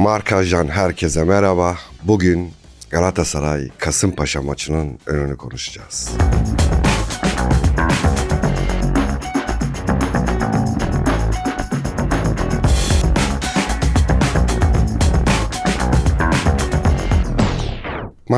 Markaj'dan herkese merhaba. Bugün Galatasaray Kasımpaşa maçının önünü konuşacağız.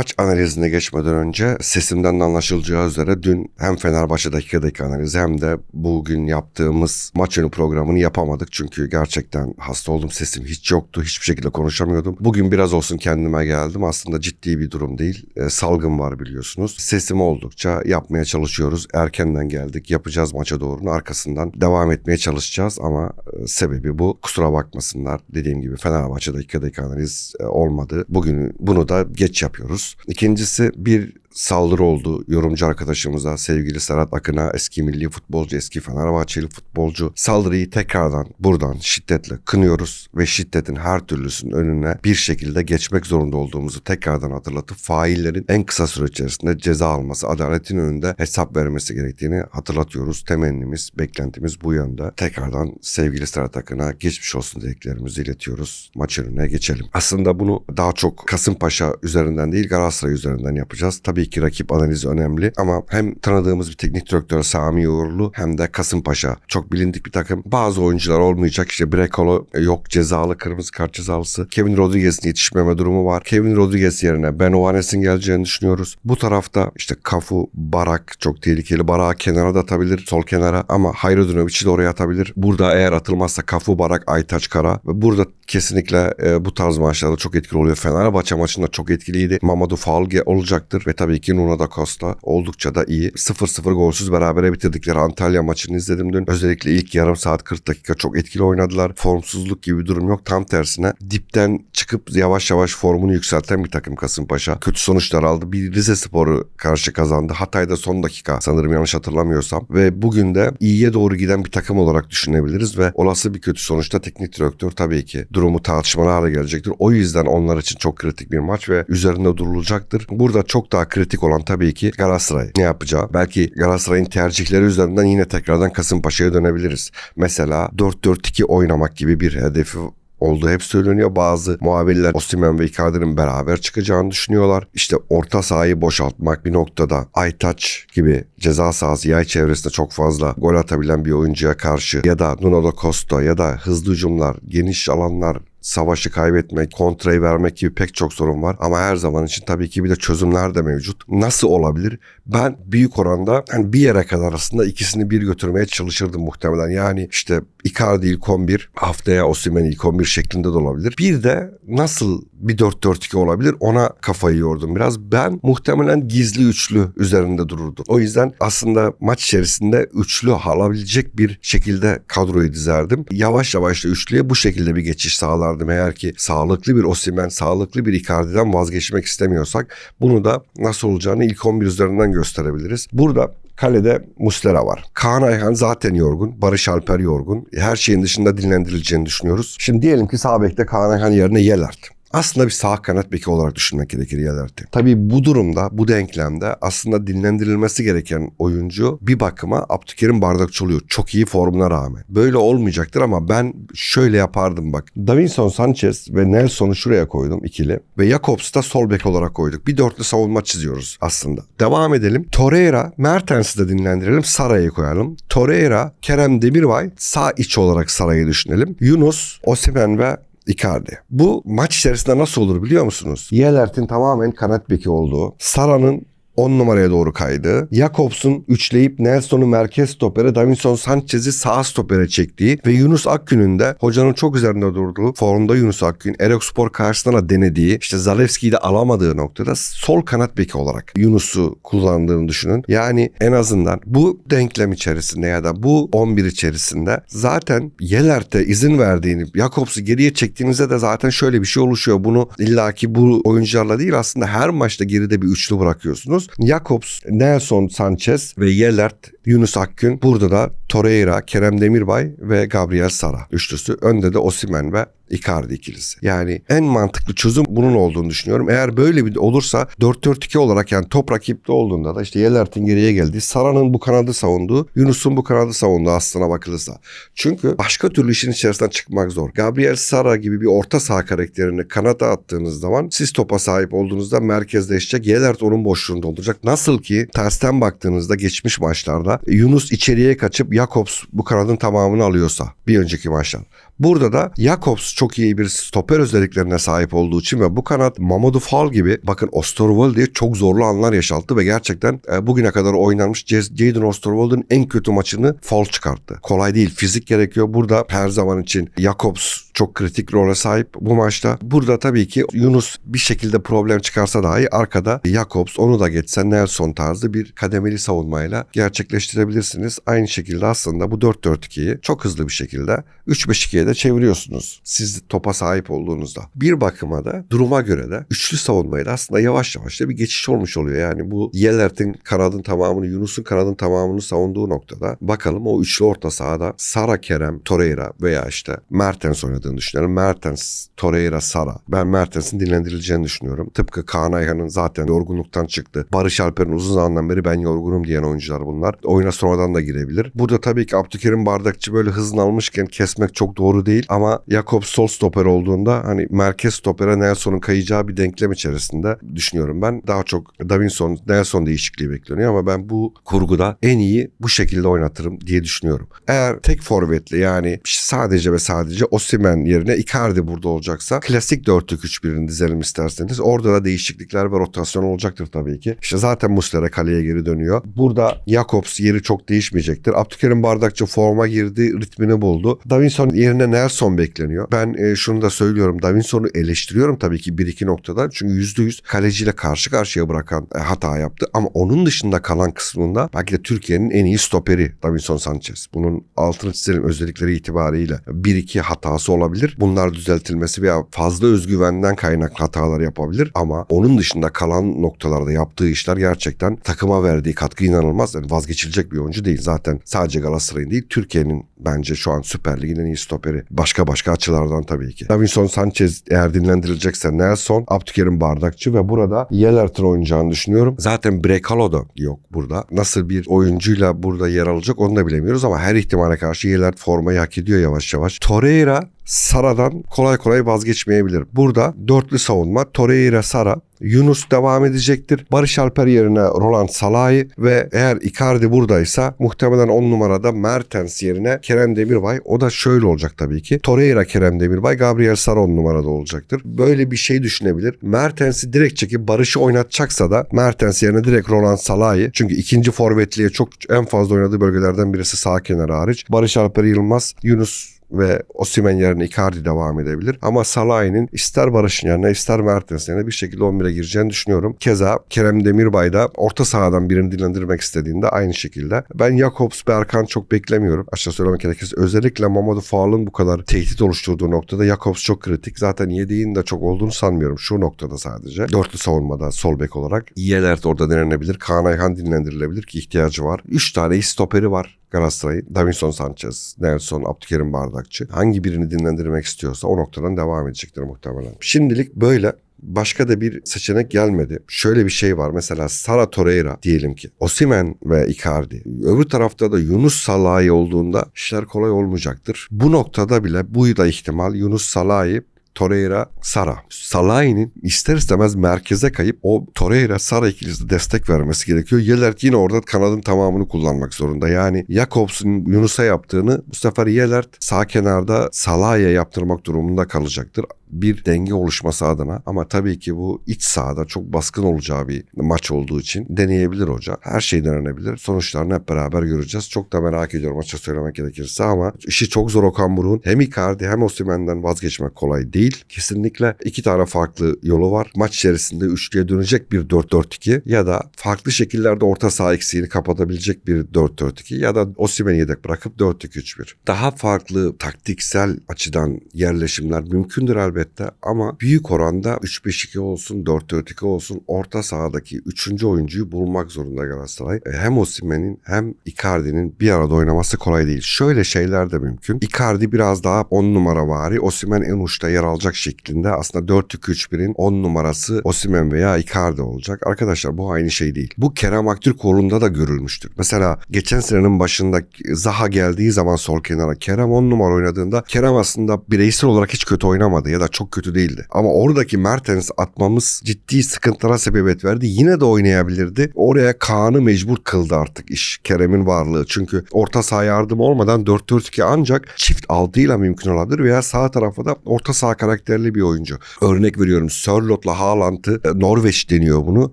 Maç analizine geçmeden önce sesimden de anlaşılacağı üzere dün hem Fenerbahçe dakikadaki analizi hem de bugün yaptığımız maç önü programını yapamadık. Çünkü gerçekten hasta oldum sesim hiç yoktu hiçbir şekilde konuşamıyordum. Bugün biraz olsun kendime geldim aslında ciddi bir durum değil. E, salgın var biliyorsunuz. Sesim oldukça yapmaya çalışıyoruz. Erkenden geldik yapacağız maça doğru arkasından devam etmeye çalışacağız ama e, sebebi bu. Kusura bakmasınlar dediğim gibi Fenerbahçe dakikadaki analiz e, olmadı. Bugün bunu da geç yapıyoruz. İkincisi bir saldırı oldu yorumcu arkadaşımıza sevgili Serhat Akın'a eski milli futbolcu eski Fenerbahçeli futbolcu saldırıyı tekrardan buradan şiddetle kınıyoruz ve şiddetin her türlüsünün önüne bir şekilde geçmek zorunda olduğumuzu tekrardan hatırlatıp faillerin en kısa süre içerisinde ceza alması adaletin önünde hesap vermesi gerektiğini hatırlatıyoruz. Temennimiz beklentimiz bu yönde. Tekrardan sevgili Serhat Akın'a geçmiş olsun dileklerimizi iletiyoruz. Maç önüne geçelim. Aslında bunu daha çok Kasımpaşa üzerinden değil Galatasaray üzerinden yapacağız. Tabii ki rakip analizi önemli ama hem tanıdığımız bir teknik direktör Sami Uğurlu hem de Kasımpaşa çok bilindik bir takım. Bazı oyuncular olmayacak işte Brekolo yok cezalı kırmızı kart cezalısı. Kevin Rodriguez'in yetişmeme durumu var. Kevin Rodriguez yerine Ben Ovanes'in geleceğini düşünüyoruz. Bu tarafta işte Kafu, Barak çok tehlikeli. Barak'ı kenara da atabilir sol kenara ama Hayrodunovic'i de oraya atabilir. Burada eğer atılmazsa Kafu, Barak, Aytaç, Kara burada kesinlikle e, bu tarz maçlarda çok etkili oluyor. Fenerbahçe maçında çok etkiliydi. Mamadou Falge olacaktır ve tabii ki Nuno da Costa oldukça da iyi. 0-0 golsüz berabere bitirdikleri Antalya maçını izledim dün. Özellikle ilk yarım saat 40 dakika çok etkili oynadılar. Formsuzluk gibi bir durum yok. Tam tersine dipten çıkıp yavaş yavaş formunu yükselten bir takım Kasımpaşa. Kötü sonuçlar aldı. Bir Rize Spor'u karşı kazandı. Hatay'da son dakika sanırım yanlış hatırlamıyorsam. Ve bugün de iyiye doğru giden bir takım olarak düşünebiliriz ve olası bir kötü sonuçta teknik direktör tabii ki durumu tartışmalı hale gelecektir. O yüzden onlar için çok kritik bir maç ve üzerinde durulacaktır. Burada çok daha kritik olan tabii ki Galatasaray ne yapacağı. Belki Galatasaray'ın tercihleri üzerinden yine tekrardan Kasımpaşa'ya dönebiliriz. Mesela 4-4-2 oynamak gibi bir hedefi olduğu hep söyleniyor. Bazı muhabirler Osimhen ve Icardi'nin beraber çıkacağını düşünüyorlar. İşte orta sahayı boşaltmak bir noktada Aytaç gibi ceza sahası yay çevresinde çok fazla gol atabilen bir oyuncuya karşı ya da Nuno da Costa ya da hızlı hücumlar, geniş alanlar savaşı kaybetmek, kontrayı vermek gibi pek çok sorun var. Ama her zaman için tabii ki bir de çözümler de mevcut. Nasıl olabilir? Ben büyük oranda yani bir yere kadar aslında ikisini bir götürmeye çalışırdım muhtemelen. Yani işte Icardi ilk 11, haftaya Osimhen ilk 11 şeklinde de olabilir. Bir de nasıl bir 4-4-2 olabilir ona kafayı yordum biraz. Ben muhtemelen gizli üçlü üzerinde dururdum. O yüzden aslında maç içerisinde üçlü alabilecek bir şekilde kadroyu dizerdim. Yavaş yavaş da üçlüye bu şekilde bir geçiş sağlardım. Eğer ki sağlıklı bir Osimhen, sağlıklı bir Icardi'den vazgeçmek istemiyorsak bunu da nasıl olacağını ilk 11 üzerinden gösterebiliriz. Burada Kalede Muslera var. Kaan Ayhan zaten yorgun. Barış Alper yorgun. Her şeyin dışında dinlendirileceğini düşünüyoruz. Şimdi diyelim ki sağ bekte Kaan Ayhan yerine Yelert. Aslında bir sağ kanat beki olarak düşünmek gerekir Yelert'i. Tabii bu durumda, bu denklemde aslında dinlendirilmesi gereken oyuncu bir bakıma Abdülkerim Bardakçı oluyor. Çok iyi formuna rağmen. Böyle olmayacaktır ama ben şöyle yapardım bak. Davinson Sanchez ve Nelson'u şuraya koydum ikili. Ve Jakobs'u da sol bek olarak koyduk. Bir dörtlü savunma çiziyoruz aslında. Devam edelim. Torreira, Mertens'i de dinlendirelim. Saray'ı koyalım. Torreira, Kerem Demirbay sağ iç olarak Saray'ı düşünelim. Yunus, Osimhen ve Icardi. Bu maç içerisinde nasıl olur biliyor musunuz? Yelert'in tamamen kanat beki olduğu, Sara'nın 10 numaraya doğru kaydı. Jakobs'un üçleyip Nelson'u merkez stopere, Davinson Sanchez'i sağ stopere çektiği ve Yunus Akgün'ün de hocanın çok üzerinde durduğu formda Yunus Akgün, Erokspor karşısına denediği, işte Zalewski'yi de alamadığı noktada sol kanat beki olarak Yunus'u kullandığını düşünün. Yani en azından bu denklem içerisinde ya da bu 11 içerisinde zaten Yelert'e izin verdiğini, Jakobs'u geriye çektiğinizde de zaten şöyle bir şey oluşuyor. Bunu illaki bu oyuncularla değil aslında her maçta geride bir üçlü bırakıyorsunuz. Jakobs, Nelson Sanchez ve Yelert Yunus Akgün. Burada da Torreira, Kerem Demirbay ve Gabriel Sara üçlüsü. Önde de Osimen ve Icardi ikilisi. Yani en mantıklı çözüm bunun olduğunu düşünüyorum. Eğer böyle bir olursa 4-4-2 olarak yani top rakipte olduğunda da işte Yelert'in geriye geldiği, Sara'nın bu kanadı savunduğu, Yunus'un bu kanadı savunduğu aslına bakılırsa. Çünkü başka türlü işin içerisinden çıkmak zor. Gabriel Sara gibi bir orta saha karakterini kanata attığınız zaman siz topa sahip olduğunuzda merkezleşecek. Yelert onun boşluğunda olacak. Nasıl ki tersten baktığınızda geçmiş maçlarda Yunus içeriye kaçıp Jakobs bu kanadın tamamını alıyorsa bir önceki maçlar. Burada da Jakobs çok iyi bir stoper özelliklerine sahip olduğu için ve bu kanat Mamadou Fall gibi bakın Osterwolde'ye çok zorlu anlar yaşalttı ve gerçekten e, bugüne kadar oynanmış Jadon Osterwolde'ın en kötü maçını Fall çıkarttı. Kolay değil. Fizik gerekiyor. Burada her zaman için Jakobs çok kritik role sahip bu maçta. Burada tabii ki Yunus bir şekilde problem çıkarsa dahi arkada Jakobs onu da geçse Nelson tarzı bir kademeli savunmayla gerçekleştirebilirsiniz. Aynı şekilde aslında bu 4-4-2'yi çok hızlı bir şekilde 3-5-2'ye de çeviriyorsunuz. Siz topa sahip olduğunuzda. Bir bakıma da duruma göre de üçlü savunmayla aslında yavaş yavaş da bir geçiş olmuş oluyor. Yani bu Yelert'in kanadın tamamını, Yunus'un kanadın tamamını savunduğu noktada bakalım o üçlü orta sahada Sara Kerem, Torreira veya işte Mertens oynadığını düşünüyorum. Mertens, Torreira, Sara. Ben Mertens'in dinlendirileceğini düşünüyorum. Tıpkı Kaan Ayhan'ın zaten yorgunluktan çıktı. Barış Alper'in uzun zamandan beri ben yorgunum diyen oyuncular bunlar. Oyuna sonradan da girebilir. Burada tabii ki Abdülkerim Bardakçı böyle hızını almışken kesmek çok doğru değil ama Jakob sol stoper olduğunda hani merkez stopere Nelson'un kayacağı bir denklem içerisinde düşünüyorum ben. Daha çok Davinson, Nelson değişikliği bekleniyor ama ben bu kurguda en iyi bu şekilde oynatırım diye düşünüyorum. Eğer tek forvetli yani sadece ve sadece Osimen yerine Icardi burada olacaksa klasik 4-2-3-1'ini dizelim isterseniz. Orada da değişiklikler ve rotasyon olacaktır tabii ki. İşte zaten Muslera kaleye geri dönüyor. Burada Jakobs yeri çok değişmeyecektir. Abdülkerim Bardakçı forma girdi, ritmini buldu. Davinson yerine Nelson bekleniyor. Ben e, şunu da söylüyorum. Davinson'u eleştiriyorum tabii ki bir iki noktada. Çünkü %100 kaleciyle karşı karşıya bırakan e, hata yaptı. Ama onun dışında kalan kısmında belki de Türkiye'nin en iyi stoperi Davinson Sanchez. Bunun altını çizelim özellikleri itibariyle. Bir iki hatası olabilir. Bunlar düzeltilmesi veya fazla özgüvenden kaynaklı hatalar yapabilir. Ama onun dışında kalan noktalarda yaptığı işler gerçekten takıma verdiği katkı inanılmaz. Yani vazgeçilecek bir oyuncu değil. Zaten sadece Galatasaray'ın değil Türkiye'nin bence şu an Süper Lig'in en iyi stoperi. Başka başka açılardan tabii ki. Davinson Sanchez eğer dinlendirilecekse Nelson, Abdülkerim Bardakçı ve burada Yelert'in oynayacağını düşünüyorum. Zaten Brekalo da yok burada. Nasıl bir oyuncuyla burada yer alacak onu da bilemiyoruz ama her ihtimale karşı Yelert formayı hak ediyor yavaş yavaş. Torreira Sara'dan kolay kolay vazgeçmeyebilir. Burada dörtlü savunma Torreira Sara Yunus devam edecektir. Barış Alper yerine Roland Salahi ve eğer Icardi buradaysa muhtemelen 10 numarada Mertens yerine Kerem Demirbay. O da şöyle olacak tabii ki. Torreira Kerem Demirbay, Gabriel Sara 10 numarada olacaktır. Böyle bir şey düşünebilir. Mertens'i direkt çekip Barış'ı oynatacaksa da Mertens yerine direkt Roland Salahi. Çünkü ikinci forvetliğe çok en fazla oynadığı bölgelerden birisi sağ kenarı hariç. Barış Alper Yılmaz, Yunus ve Osimhen yerine Icardi devam edebilir. Ama Salah'ın ister Barış'ın yerine ister Mertens yerine bir şekilde 11'e gireceğini düşünüyorum. Keza Kerem Demirbay da orta sahadan birini dinlendirmek istediğinde aynı şekilde. Ben Jakobs Berkan çok beklemiyorum. Açıkça söylemek gerekirse. Özellikle Mamadou Fall'ın bu kadar tehdit oluşturduğu noktada Jakobs çok kritik. Zaten yediğin de çok olduğunu sanmıyorum şu noktada sadece. Dörtlü savunmada sol bek olarak. Yelert orada denenebilir. Kaan Ayhan dinlendirilebilir ki ihtiyacı var. Üç tane stoperi var. Galatasaray'ın Davinson Sanchez, Nelson, Abdülkerim Bardakçı hangi birini dinlendirmek istiyorsa o noktadan devam edecektir muhtemelen. Şimdilik böyle başka da bir seçenek gelmedi. Şöyle bir şey var mesela Sara Torreira diyelim ki Osimen ve Icardi. Öbür tarafta da Yunus Salahi olduğunda işler kolay olmayacaktır. Bu noktada bile bu da ihtimal Yunus Salahi Torreira, Sara. Salahi'nin ister istemez merkeze kayıp o Torreira, Sara ikilisi destek vermesi gerekiyor. Yelert yine orada kanadın tamamını kullanmak zorunda. Yani Jakobs'un Yunus'a yaptığını bu sefer Yelert sağ kenarda Salah'a yaptırmak durumunda kalacaktır bir denge oluşması adına ama tabii ki bu iç sahada çok baskın olacağı bir maç olduğu için deneyebilir hoca. Her şey denenebilir. Sonuçlarını hep beraber göreceğiz. Çok da merak ediyorum açık söylemek gerekirse ama işi çok zor Okan Buruk'un. Hem Icardi hem Osimhen'den vazgeçmek kolay değil. Kesinlikle iki tane farklı yolu var. Maç içerisinde üçlüye dönecek bir 4-4-2 ya da farklı şekillerde orta saha eksiğini kapatabilecek bir 4-4-2 ya da Osimhen'i yedek bırakıp 4-2-3-1. Daha farklı taktiksel açıdan yerleşimler mümkündür elbette elbette ama büyük oranda 3-5-2 olsun 4-4-2 olsun orta sahadaki 3. oyuncuyu bulmak zorunda Galatasaray. E, Hem Osimhen'in hem Icardi'nin bir arada oynaması kolay değil. Şöyle şeyler de mümkün. Icardi biraz daha 10 numara vari. Osimhen en uçta yer alacak şeklinde. Aslında 4-2-3-1'in 10 numarası Osimhen veya Icardi olacak. Arkadaşlar bu aynı şey değil. Bu Kerem Aktürkoğlu'nda da görülmüştür. Mesela geçen senenin başında Zaha geldiği zaman sol kenara Kerem 10 numara oynadığında Kerem aslında bireysel olarak hiç kötü oynamadı ya da çok kötü değildi. Ama oradaki Mertens atmamız ciddi sıkıntılara sebebiyet verdi. Yine de oynayabilirdi. Oraya Kaan'ı mecbur kıldı artık iş. Kerem'in varlığı. Çünkü orta saha yardım olmadan 4-4-2 ancak çift altıyla mümkün olabilir veya sağ tarafa da orta saha karakterli bir oyuncu. Örnek veriyorum Sörlot'la Haaland'ı e, Norveç deniyor bunu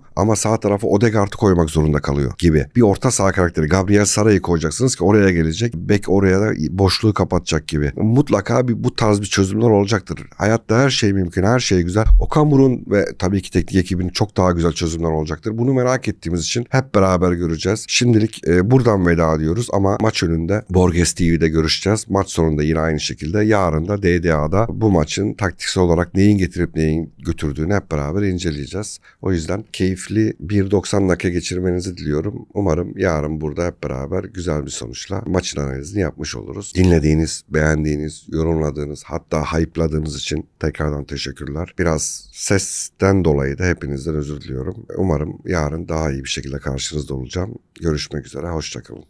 ama sağ tarafa Odegaard'ı koymak zorunda kalıyor gibi. Bir orta saha karakteri Gabriel Sara'yı koyacaksınız ki oraya gelecek. Bek oraya da boşluğu kapatacak gibi. Mutlaka bir bu tarz bir çözümler olacaktır. Hayatta her şey mümkün, her şey güzel. Okan Burun ve tabii ki teknik ekibin çok daha güzel çözümler olacaktır. Bunu merak ettiğimiz için hep beraber göreceğiz. Şimdilik e, buradan veda diyoruz ama maç önünde Borges TV'de görüşeceğiz. Maç sonunda yine aynı şekilde yarın da DDA'da bu maçın taktiksel olarak neyin getirip neyin götürdüğünü hep beraber inceleyeceğiz. O yüzden keyifli 1.90 dakika geçirmenizi diliyorum. Umarım yarın burada hep beraber güzel bir sonuçla maçın analizini yapmış oluruz. Dinlediğiniz, beğendiğiniz, yorumladığınız hatta hype'ladığınız için tekrardan teşekkürler. Biraz sesten dolayı da hepinizden özür diliyorum. Umarım yarın daha iyi bir şekilde karşınızda olacağım. Görüşmek üzere, hoşçakalın.